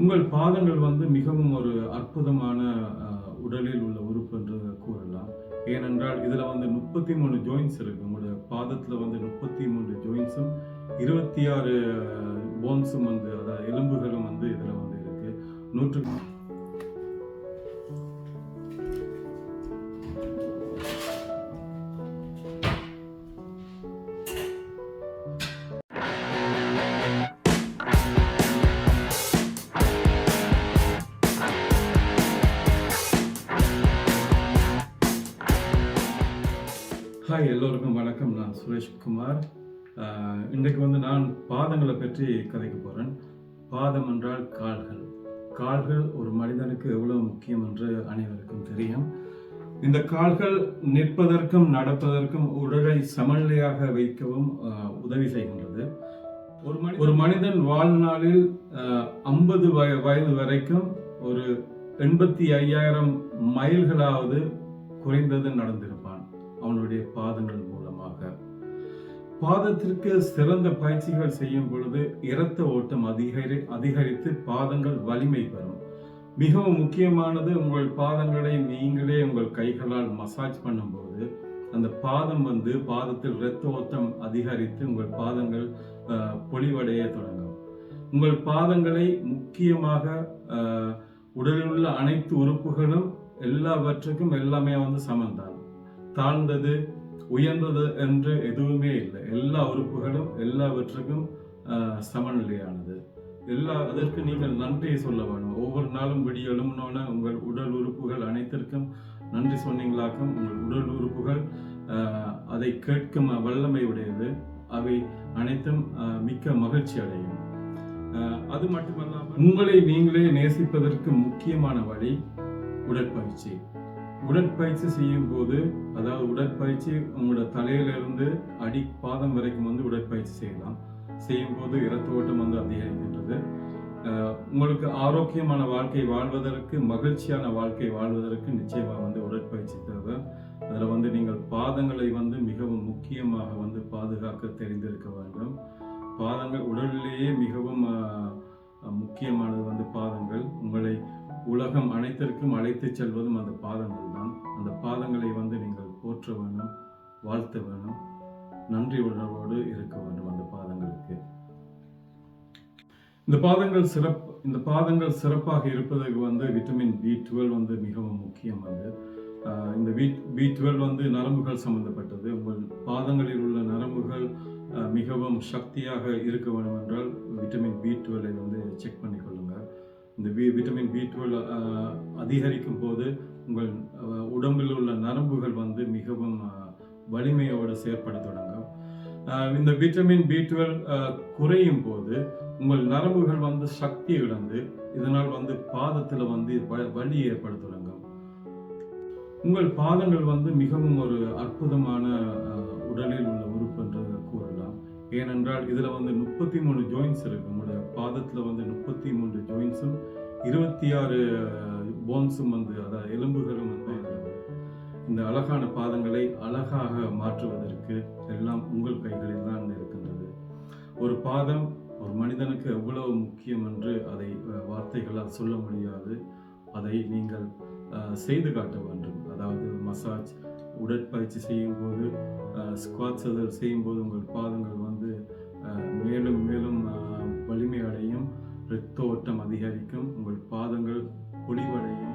உங்கள் பாதங்கள் வந்து மிகவும் ஒரு அற்புதமான உடலில் உள்ள உறுப்பு என்று கூறலாம். ஏனென்றால் இதில் வந்து முப்பத்தி மூணு ஜோயின்ஸ் இருக்கு. உங்களோட பாதத்தில் வந்து முப்பத்தி மூணு ஜோயின்ஸும் இருபத்தி ஆறு போன்ஸும் வந்து அதாவது எலும்புகளும் வந்து இதில் வந்து இருக்கு. நூற்று ஹாய் எல்லோருக்கும் வணக்கம். நான் சுரேஷ் குமார். அஹ், இன்றைக்கு வந்து நான் பாதங்களை பற்றி கதைக்க போகிறேன் பாதம் என்றால் கால்கள். கால்கள் ஒரு மனிதனுக்கு எவ்வளவு முக்கியம் என்று அனைவருக்கும் தெரியும். இந்த கால்கள் நிற்பதற்கும் நடப்பதற்கும் உடலை சமநிலையாக வைக்கவும் உதவி செய்கின்றது. ஒரு மனி ஒரு மனிதன் வாழ்நாளில் ஐம்பது வய வயது வரைக்கும் ஒரு எண்பத்தி ஐயாயிரம் மைல்களாவது குறைந்தது நடந்திருப்பான் அவனுடைய பாதங்கள் மூலமாக. பாதத்திற்கு சிறந்த பயிற்சிகள் செய்யும் பொழுது இரத்த ஓட்டம் அதிகரி அதிகரித்து பாதங்கள் வலிமை பெறும். மிகவும் முக்கியமானது உங்கள் பாதங்களை நீங்களே உங்கள் கைகளால் மசாஜ் பண்ணும்போது அந்த பாதம் வந்து பாதத்தில் இரத்த ஓட்டம் அதிகரித்து உங்கள் பாதங்கள் பொலிவடைய தொடங்கும். உங்கள் பாதங்களை முக்கியமாக உடலில் உள்ள அனைத்து உறுப்புகளும் எல்லாவற்றுக்கும் எல்லாமே வந்து சமந்தான் தாழ்ந்தது உயர்ந்தது என்று எதுவுமே இல்லை. எல்லா உறுப்புகளும் எல்லாவற்றுக்கும் சமநிலையானது. எல்லா அதற்கு நீங்கள் நன்றி சொல்ல வேணும். ஒவ்வொரு நாளும் விடிய எழும்பினோன உங்கள் உடல் உறுப்புகள் அனைத்திற்கும் நன்றி சொன்னீங்களாக்கும். உங்கள் உடல் உறுப்புகள் அதை கேட்கும் வல்லமை உடையது. அவை அனைத்தும் மிக்க மகிழ்ச்சி அடையும். அது மட்டுமல்லாமல் உங்களை நீங்களே நேசிப்பதற்கு முக்கியமான வழி உடற்பயிற்சி. உடற்பயிற்சி செய்யும் போது அதாவது உடற்பயிற்சி உங்களோட தலையிலிருந்து அடி பாதம் வரைக்கும் வந்து உடற்பயிற்சி செய்யலாம். செய்யும் போது இரத்த ஓட்டம் வந்து அதிகரிக்கின்றது. உங்களுக்கு ஆரோக்கியமான வாழ்க்கை வாழ்வதற்கு மகிழ்ச்சியான வாழ்க்கை வாழ்வதற்கு நிச்சயமாக வந்து உடற்பயிற்சி தேவை. அதில் வந்து நீங்கள் பாதங்களை வந்து மிகவும் முக்கியமாக வந்து பாதுகாக்க தெரிந்திருக்க வேண்டும். பாதங்கள் உடலிலேயே மிகவும் முக்கியமானது வந்து பாதங்கள். உங்களை உலகம் அனைத்திற்கும் அழைத்துச் செல்வதும் அந்த பாதங்கள் தான் அந்த பாதங்களை வந்து நீங்கள் போற்ற வேணும் வாழ்த்த வேணும். நன்றி உணர்வோடு இருக்க வேண்டும் அந்த பாதங்களுக்கு. இந்த பாதங்கள் சிறப்பு இந்த பாதங்கள் சிறப்பாக இருப்பதற்கு வந்து விட்டமின் பி டுவெல் வந்து மிகவும் முக்கியம் வந்து இந்த பி பி டுவெல் வந்து நரம்புகள் சம்பந்தப்பட்டது. உங்கள் பாதங்களில் உள்ள நரம்புகள் மிகவும் சக்தியாக இருக்க வேண்டும் என்றால் விட்டமின் பி டுவெல்லை வந்து செக் பண்ணிக்கொள்ளுங்கள் இந்த வி விட்டமின் பி டுவெல் அதிகரிக்கும் போது உங்கள் உடம்பில் உள்ள நரம்புகள் வந்து மிகவும் வலிமையோடு செயற்பட தொடங்கும். இந்த விட்டமின் பி டுவெல் குறையும் போது உங்கள் நரம்புகள் வந்து சக்தி இழந்து இதனால் வந்து பாதத்தில் வந்து வலி ஏற்பட தொடங்கும். உங்கள் பாதங்கள் வந்து மிகவும் ஒரு அற்புதமான உடலில் உள்ள உறுப்பு என்று கூறலாம். ஏனென்றால் இதில் வந்து முப்பத்தி மூணு ஜாயின்ஸ் இருக்கும் உங்களுடைய பாதத்தில் வந்து முப்பத்தி மூன்று ஜாயின்ஸும் இருபத்தி ஆறு போன்ஸும் வந்து அதாவது எலும்புகளும் வந்து இந்த அழகான பாதங்களை அழகாக மாற்றுவதற்கு எல்லாம் உங்கள் கைகளில் தான் இருக்கின்றது. ஒரு பாதம் ஒரு மனிதனுக்கு எவ்வளவு முக்கியம் என்று அதை வார்த்தைகளால் சொல்ல முடியாது. அதை நீங்கள் செய்து காட்ட வேண்டும். அதாவது மசாஜ் உடற்பயிற்சி செய்யும்போது ஸ்குவாட்ஸ் செய்யும் போது உங்கள் பாதங்கள் வந்து மேலும் மேலும் வலிமை அடையும் இரத்த ஓட்டம் அதிகரிக்கும் உங்கள் பாதங்கள் பொலிவடையும்.